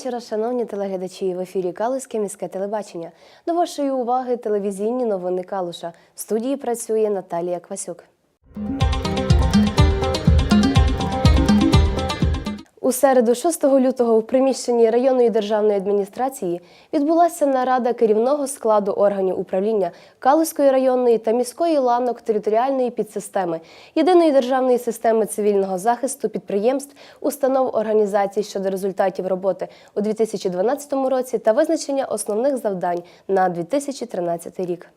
Вечора, шановні телеглядачі. В ефірі Калузьке міське телебачення. До вашої уваги телевізійні новини Калуша. В студії працює Наталія Квасюк. У середу, 6 лютого, у приміщенні районної державної адміністрації відбулася нарада керівного складу органів управління Калузької районної та міської ланок територіальної підсистеми, єдиної державної системи цивільного захисту підприємств, установ організацій щодо результатів роботи у 2012 році та визначення основних завдань на 2013 рік.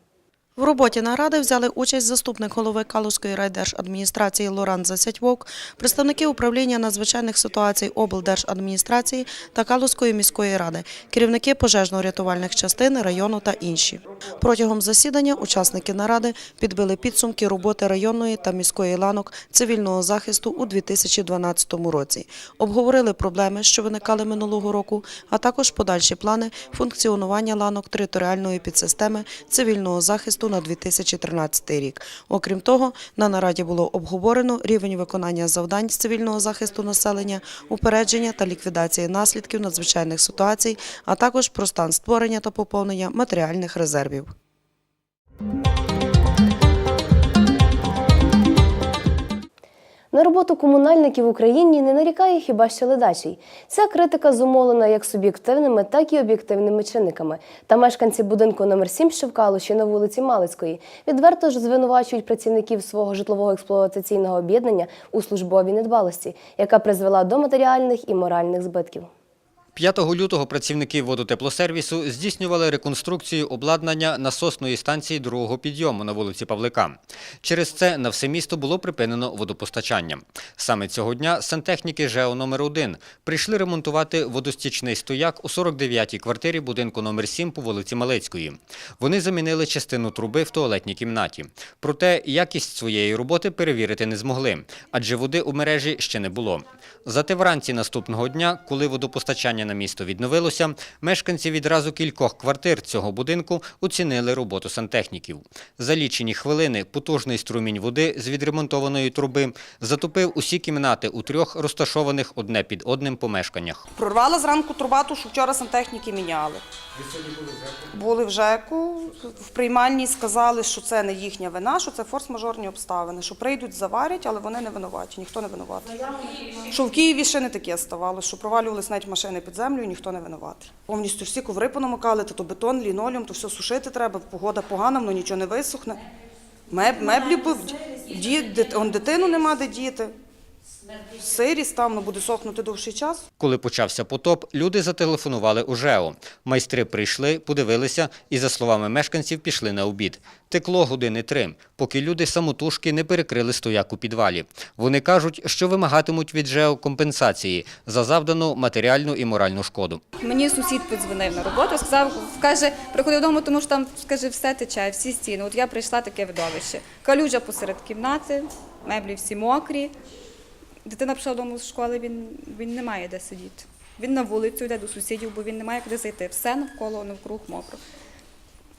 В роботі наради взяли участь заступник голови Калузької райдержадміністрації Лоран Засядьвовк, представники управління надзвичайних ситуацій облдержадміністрації та Калузької міської ради, керівники пожежно-рятувальних частин району та інші. Протягом засідання учасники наради підбили підсумки роботи районної та міської ланок цивільного захисту у 2012 році, обговорили проблеми, що виникали минулого року, а також подальші плани функціонування ланок територіальної підсистеми цивільного захисту на 2013 рік. Окрім того, на нараді було обговорено рівень виконання завдань з цивільного захисту населення, упередження та ліквідації наслідків надзвичайних ситуацій, а також про стан створення та поповнення матеріальних резервів. На роботу комунальників в Україні не нарікає хіба що ледачий. Ця критика зумовлена як суб'єктивними, так і об'єктивними чинниками. Та мешканці будинку номер 7 що в Калуші на вулиці Малицької відверто ж звинувачують працівників свого житлового експлуатаційного об'єднання у службовій недбалості, яка призвела до матеріальних і моральних збитків. 5 лютого працівники водотеплосервісу здійснювали реконструкцію обладнання насосної станції другого підйому на вулиці Павлика. Через це на все місто було припинено водопостачання. Саме цього дня сантехніки ЖЕО номер 1 прийшли ремонтувати водостічний стояк у 49-й квартирі будинку номер 7 по вулиці Малецької. Вони замінили частину труби в туалетній кімнаті. Проте якість своєї роботи перевірити не змогли, адже води у мережі ще не було. Зате вранці наступного дня, коли водопостачання на місто відновилося, мешканці відразу кількох квартир цього будинку оцінили роботу сантехніків. За лічені хвилини потужний струмінь води з відремонтованої труби затопив усі кімнати у трьох розташованих одне під одним помешканнях. Прорвала зранку турбату, що вчора сантехніки міняли. Були в ЖЕКу, в приймальні сказали, що це не їхня вина, що це форс-мажорні обставини, що прийдуть, заварять, але вони не винуваті, ніхто не винуватий. Що в Києві ще не таке ставалося, що провалювалися навіть машини під землю і ніхто не винуватий. Повністю всі коври понамикали, то, то бетон, лінолеум, то все сушити треба, погода погана, воно нічого не висохне. Меб, меблі, б- ді, дитину нема де діти. Сирість там буде сохнути довший час. Коли почався потоп, люди зателефонували у ЖЕО. Майстри прийшли, подивилися і, за словами мешканців, пішли на обід. Текло години три, поки люди самотужки не перекрили стояк у підвалі. Вони кажуть, що вимагатимуть від ЖЕО компенсації за завдану матеріальну і моральну шкоду. Мені сусід подзвонив на роботу, сказав, каже, приходив додому, тому що там скаже, все тече, всі стіни. От я прийшла таке видовище. Калюжа посеред кімнати, меблі всі мокрі. Дитина прийшла додому з школи, він, він не має де сидіти. Він на вулицю йде до сусідів, бо він не має куди зайти. Все навколо навкруг мокро.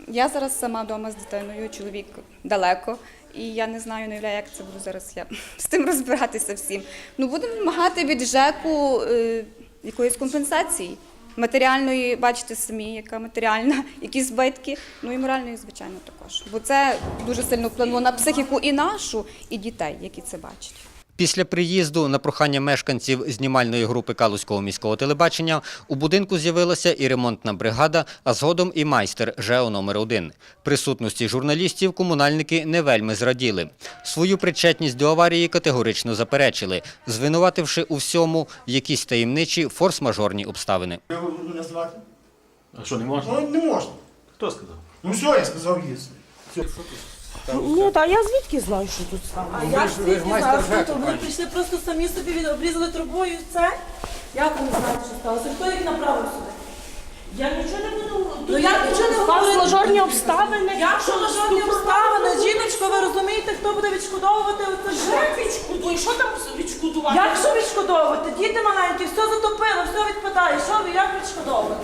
Я зараз сама вдома з дитиною, чоловік далеко, і я не знаю, не як це буду зараз я з тим розбиратися всім. Ну будемо вимагати від ЖЕКу е, якоїсь компенсації. Матеріальної, бачите самі, яка матеріальна, які збитки, ну і моральної, звичайно, також. Бо це дуже сильно вплинуло на психіку і нашу, і дітей, які це бачать. Після приїзду на прохання мешканців знімальної групи Калузького міського телебачення у будинку з'явилася і ремонтна бригада, а згодом і майстер ЖЕО номер 1 Присутності журналістів комунальники не вельми зраділи. Свою причетність до аварії категорично заперечили, звинувативши у всьому якісь таємничі форс-мажорні обставини. Його назвати? А що, не можна? Ну, не можна. Хто сказав? Ну все, я сказав єс. Ну та я звідки знаю, що тут сталося? А я звідки знаю, що тут вони прийшли просто самі собі від- обрізали трубою і це. Як ви не знаєте, що сталося? Хто їх направив сюди? Я нічого не буду. Ну як нічого не говорю? Мажорні обставини. Як що мажорні обставини? Жіночко, ви розумієте, хто буде відшкодовувати оце все? відшкодує. Що там відшкодувати? Як що відшкодовувати? Діти маленькі, все затопило, все відпадає. Що ви, як відшкодовувати?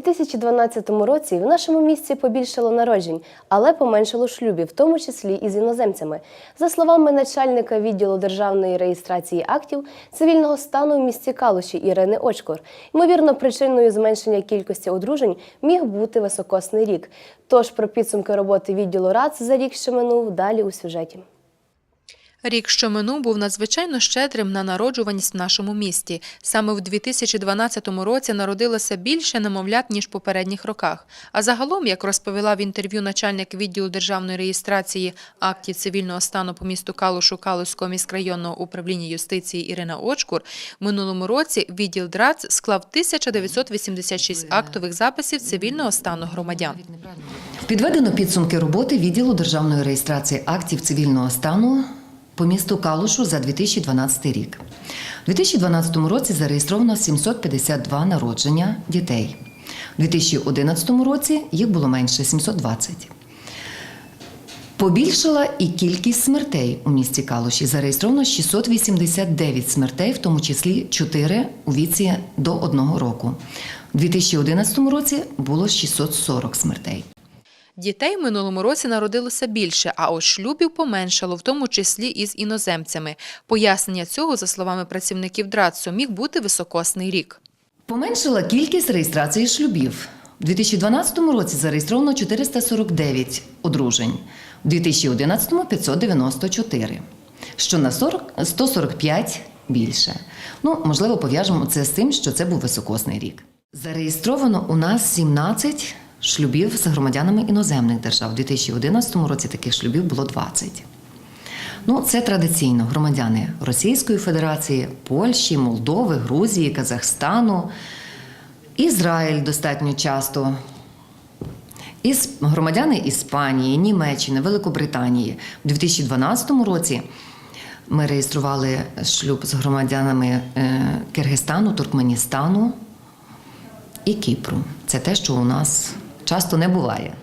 2012 році в нашому місті побільшало народжень, але поменшало шлюбів, в тому числі і з іноземцями. За словами начальника відділу державної реєстрації актів цивільного стану в місті Калуші Ірини Очкор, ймовірно, причиною зменшення кількості одружень міг бути високосний рік. Тож про підсумки роботи відділу РАЦ за рік, що минув, далі у сюжеті. Рік, що минув, був надзвичайно щедрим на народжуваність в нашому місті. Саме в 2012 році народилося більше немовлят, ніж в попередніх роках. А загалом, як розповіла в інтерв'ю начальник відділу державної реєстрації актів цивільного стану по місту Калушу Калуського міськрайонного управління юстиції Ірина Очкур, в минулому році відділ ДРАЦ склав 1986 актових записів цивільного стану громадян. Підведено підсумки роботи відділу державної реєстрації актів цивільного стану по місту Калушу за 2012 рік. У 2012 році зареєстровано 752 народження дітей. У 2011 році їх було менше 720. Побільшила і кількість смертей у місті Калуші. Зареєстровано 689 смертей, в тому числі 4 у віці до 1 року. У 2011 році було 640 смертей. Дітей в минулому році народилося більше, а от шлюбів поменшало, в тому числі із іноземцями. Пояснення цього, за словами працівників ДРАЦу, міг бути високосний рік. Поменшила кількість реєстрації шлюбів. У 2012 році зареєстровано 449 одружень, у 2011 – 594, що на 40, 145 більше. Ну, можливо, пов'яжемо це з тим, що це був високосний рік. Зареєстровано у нас 17 шлюбів з громадянами іноземних держав. У 2011 році таких шлюбів було 20. Ну, це традиційно громадяни Російської Федерації, Польщі, Молдови, Грузії, Казахстану, Ізраїль достатньо часто. Із громадяни Іспанії, Німеччини, Великобританії. У 2012 році ми реєстрували шлюб з громадянами е, Киргизстану, Туркменістану і Кіпру. Це те, що у нас часто не буває.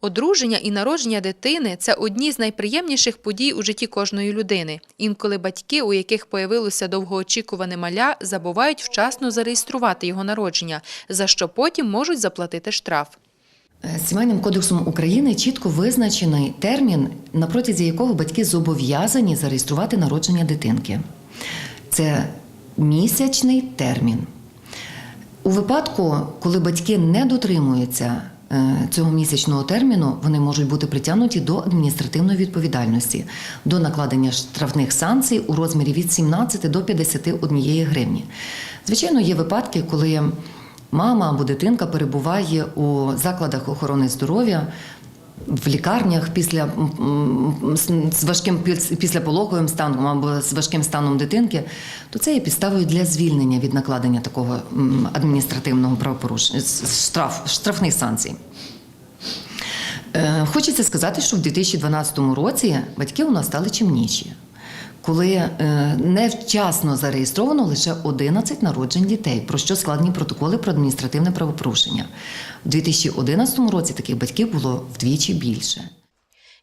Одруження і народження дитини це одні з найприємніших подій у житті кожної людини. Інколи батьки, у яких появилося довгоочікуване маля, забувають вчасно зареєструвати його народження, за що потім можуть заплатити штраф. Е, Сімейним кодексом України чітко визначений термін, на протязі якого батьки зобов'язані зареєструвати народження дитинки. Це місячний термін. У випадку, коли батьки не дотримуються е, цього місячного терміну, вони можуть бути притягнуті до адміністративної відповідальності, до накладення штрафних санкцій у розмірі від 17 до 51 гривні. Звичайно, є випадки, коли мама або дитинка перебуває у закладах охорони здоров'я. В лікарнях після з- важким після післяпологовим станом або з важким станом дитинки, то це є підставою для звільнення від накладення такого адміністративного правопорушення штраф, штрафних санкцій. Е, Хочеться сказати, що в 2012 році батьки у нас стали чимніші, коли е, невчасно зареєстровано лише 11 народжень дітей, про що складені протоколи про адміністративне правопорушення. У 2011 році таких батьків було вдвічі більше.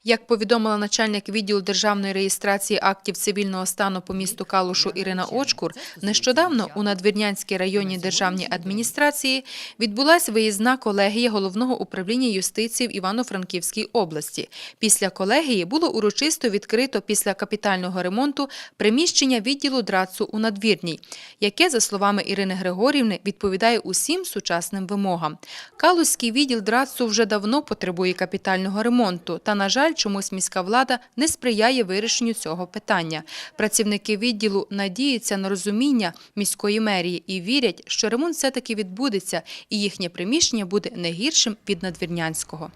Як повідомила начальник відділу державної реєстрації актів цивільного стану по місту Калушу Ірина Очкур, нещодавно у Надвірнянській районній державній адміністрації відбулася виїзна колегія головного управління юстиції в Івано-Франківській області. Після колегії було урочисто відкрито після капітального ремонту приміщення відділу драцу у Надвірній, яке, за словами Ірини Григорівни, відповідає усім сучасним вимогам. Калузький відділ драцу вже давно потребує капітального ремонту, та, на жаль, чомусь міська влада не сприяє вирішенню цього питання. Працівники відділу надіються на розуміння міської мерії і вірять, що ремонт все-таки відбудеться, і їхнє приміщення буде не гіршим від надвірнянського.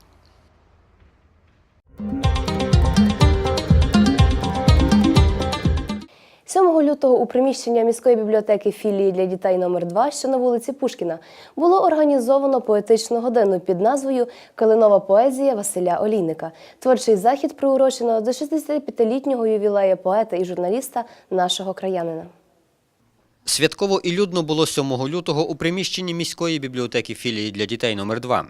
7 лютого у приміщення міської бібліотеки філії для дітей номер 2 що на вулиці Пушкіна, було організовано поетичну годину під назвою Калинова поезія Василя Олійника. Творчий захід приурочено до 65-літнього ювілея поета і журналіста нашого краянина. Святково і людно було 7 лютого у приміщенні міської бібліотеки філії для дітей номер 2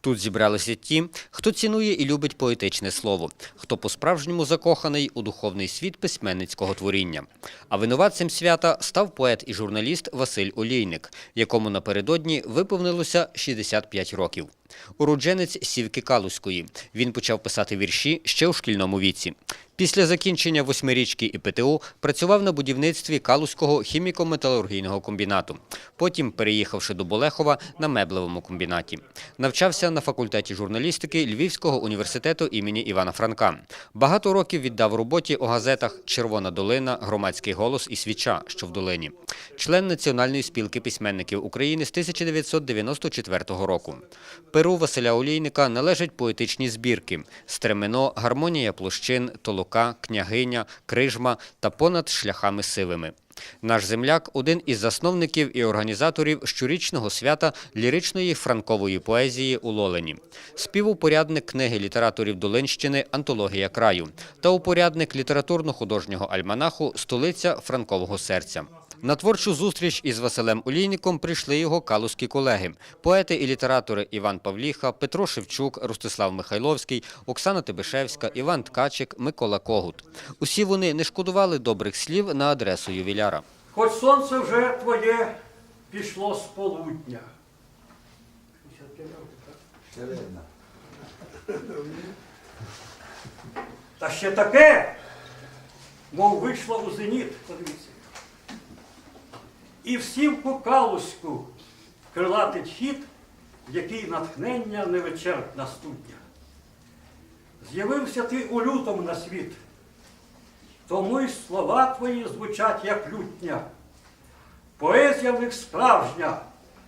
Тут зібралися ті, хто цінує і любить поетичне слово, хто по-справжньому закоханий у духовний світ письменницького творіння. А винуватцем свята став поет і журналіст Василь Олійник, якому напередодні виповнилося 65 років. Уродженець Сівки Калузької. Він почав писати вірші ще у шкільному віці. Після закінчення восьмирічки і ПТУ працював на будівництві Калузького хіміко-металургійного комбінату. Потім, переїхавши до Болехова, на меблевому комбінаті. Навчався на факультеті журналістики Львівського університету імені Івана Франка. Багато років віддав роботі у газетах Червона долина, Громадський голос і Свіча, що в долині. Член Національної спілки письменників України з 1994 року. Перу Василя Олійника належать поетичні збірки «Стремено», «Гармонія площин», «Толока», «Княгиня», «Крижма» та «Понад шляхами сивими». Наш земляк – один із засновників і організаторів щорічного свята ліричної франкової поезії у Лолені. Співупорядник книги літераторів Долинщини «Антологія краю» та упорядник літературно-художнього альманаху «Столиця франкового серця». На творчу зустріч із Василем Олійником прийшли його калузькі колеги – поети і літератори Іван Павліха, Петро Шевчук, Ростислав Михайловський, Оксана Тибишевська, Іван Ткачик, Микола Когут. Усі вони не шкодували добрих слів на адресу ювіляра. Хоч сонце вже твоє пішло з полудня. Та ще таке, мов вийшло у зеніт, подивіться. І всім кукалуську крилатий хід, який натхнення невичерпна студня. З'явився ти у лютому на світ, тому й слова твої звучать як лютня. Поезія в них справжня,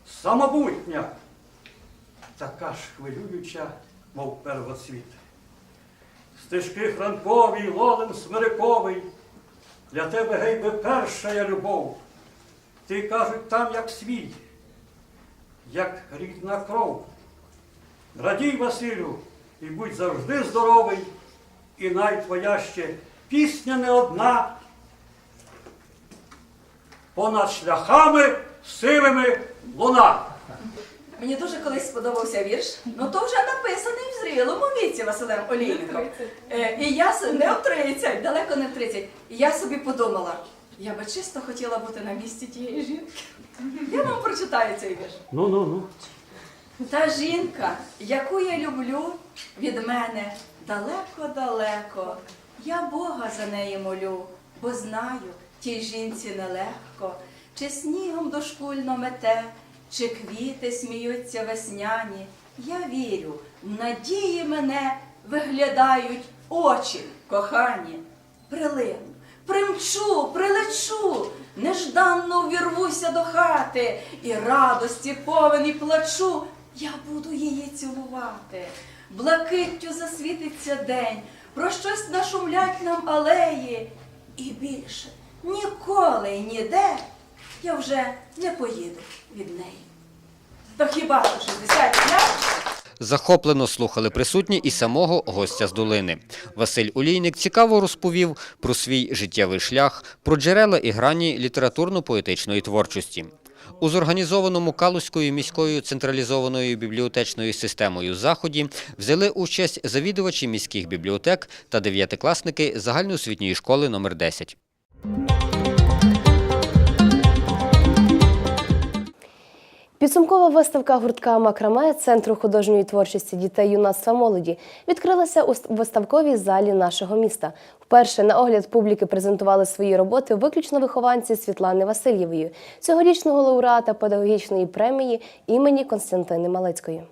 самобутня, така ж хвилююча, мов первоцвіт. Стежки Франкові, Лолин Смириковий, для тебе гей би перша я любов. Ти кажуть там, як свій, як рідна кров. Радій, Василю, і будь завжди здоровий, і най твоя ще пісня не одна. Понад шляхами сивими луна. Мені дуже колись сподобався вірш. Ну то вже написаний в зрілому віці Василем Олійником. Е, і я не в 30, далеко не в 30. І я собі подумала, я би чисто хотіла бути на місці тієї жінки. Я вам прочитаю цей вірш. Ну, ну, ну. Та жінка, яку я люблю, від мене далеко-далеко. Я Бога за неї молю, бо знаю, тій жінці нелегко, чи снігом дошкульно мете, чи квіти сміються весняні. Я вірю, в надії мене виглядають очі кохані. Прилину, примчу, прилечу, нежданно увірвуся до хати, і радості повен і плачу, я буду її цілувати. Блакиттю засвітиться день, про щось нашумлять нам алеї, і більше ніколи й ніде я вже не поїду від неї. То хіба що 65? Захоплено слухали присутні і самого гостя з долини. Василь Олійник цікаво розповів про свій життєвий шлях, про джерела і грані літературно-поетичної творчості. У зорганізованому Калузькою міською централізованою бібліотечною системою заході взяли участь завідувачі міських бібліотек та дев'ятикласники загальноосвітньої школи номер 10. Підсумкова виставка гуртка Макраме Центру художньої творчості дітей, юнацтва молоді відкрилася у виставковій залі нашого міста. Вперше на огляд публіки презентували свої роботи виключно вихованці Світлани Васильєвої, цьогорічного лауреата педагогічної премії імені Константини Малецької.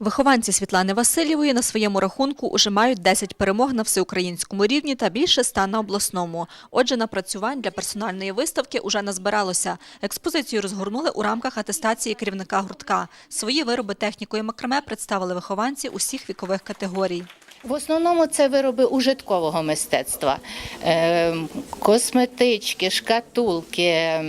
Вихованці Світлани Васильєвої на своєму рахунку уже мають 10 перемог на всеукраїнському рівні та більше ста на обласному. Отже, напрацювань для персональної виставки уже назбиралося. Експозицію розгорнули у рамках атестації керівника гуртка. Свої вироби технікою макраме представили вихованці усіх вікових категорій. В основному це вироби ужиткового мистецтва, Е, косметички, шкатулки,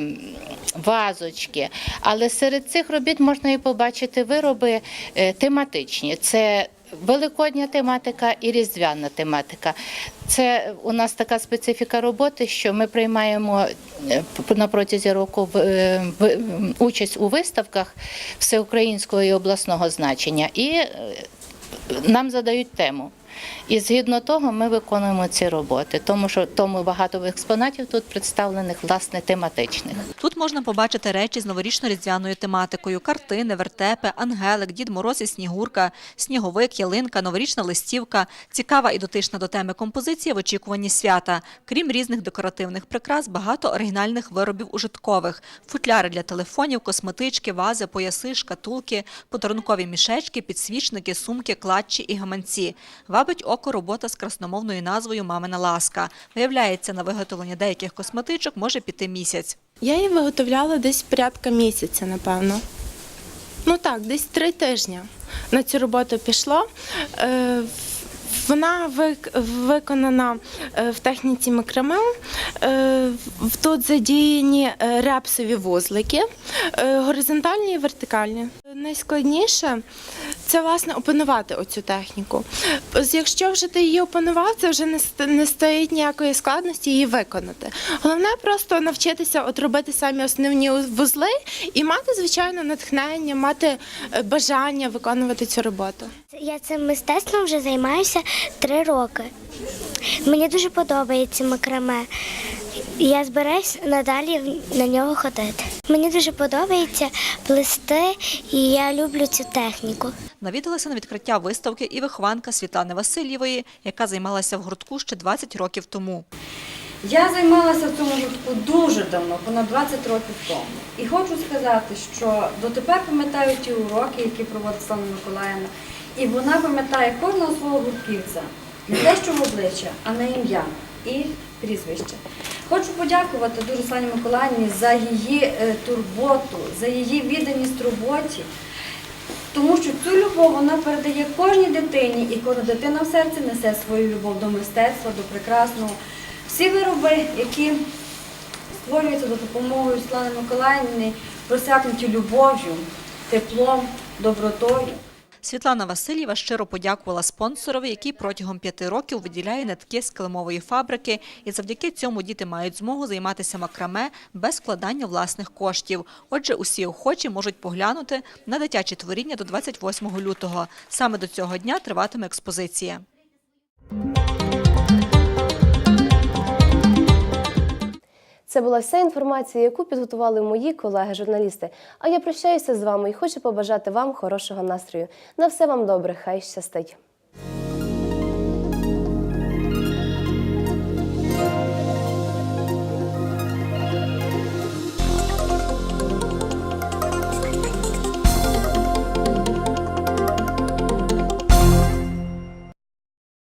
вазочки. Але серед цих робіт можна і побачити вироби е, тематичні. Це великодня тематика і різдвяна тематика. Це у нас така специфіка роботи, що ми приймаємо е, на протязі року участь у виставках всеукраїнського і обласного значення. І нам задають тему. І згідно того ми виконуємо ці роботи, тому що тому багато експонатів тут представлених власне тематичних. Тут можна побачити речі з новорічно-різдвяною тематикою: картини, вертепи, ангелик, Дід Мороз і Снігурка, сніговик, ялинка, новорічна листівка, цікава і дотична до теми композиція в очікуванні свята. Крім різних декоративних прикрас, багато оригінальних виробів ужиткових: футляри для телефонів, косметички, вази, пояси, шкатулки, подарункові мішечки, підсвічники, сумки, клатчі і гаманці. Вабить око робота з красномовною назвою Мамина ласка. Виявляється, на виготовлення деяких косметичок може піти місяць. Я її виготовляла десь порядка місяця, напевно. Ну так, десь три тижні на цю роботу пішло. Е, Вона виконана е, в техніці макраме. Е, в- Тут задіяні е, репсові вузлики, горизонтальні і вертикальні. Найскладніше це власне опанувати оцю техніку. Якщо вже ти її опанував, це вже не стоїть ніякої складності її виконати. Головне просто навчитися от самі основні вузли і мати звичайно натхнення, мати е, бажання виконувати цю роботу. Я цим мистецтвом вже займаюся три роки. Мені дуже подобається макраме. Я збираюсь надалі на нього ходити. Мені дуже подобається плести, і я люблю цю техніку. Навідалася на відкриття виставки і вихованка Світлани Васильєвої, яка займалася в гуртку ще 20 років тому. Я займалася в цьому гуртку дуже давно, понад 20 років тому. І хочу сказати, що дотепер пам'ятаю ті уроки, які проводить Слава Миколаївна, і вона пам'ятає кожного свого гуртківця, не те, що в обличчя, а на ім'я і прізвище. Хочу подякувати дуже Славі Миколаївні за її е, турботу, за її відданість роботі. Тому що цю любов вона передає кожній дитині, і кожна дитина в серці несе свою любов до мистецтва, до прекрасного. Всі вироби, які створюються за допомогою Слани Миколаївни, просякнуті любов'ю, теплом, добротою. Світлана Васильєва щиро подякувала спонсорові, який протягом п'яти років виділяє нитки з килимової фабрики, і завдяки цьому діти мають змогу займатися макраме без вкладання власних коштів. Отже, усі охочі можуть поглянути на дитячі творіння до 28 лютого. Саме до цього дня триватиме експозиція. Це була вся інформація, яку підготували мої колеги-журналісти. А я прощаюся з вами і хочу побажати вам хорошого настрою. На все вам добре, хай щастить.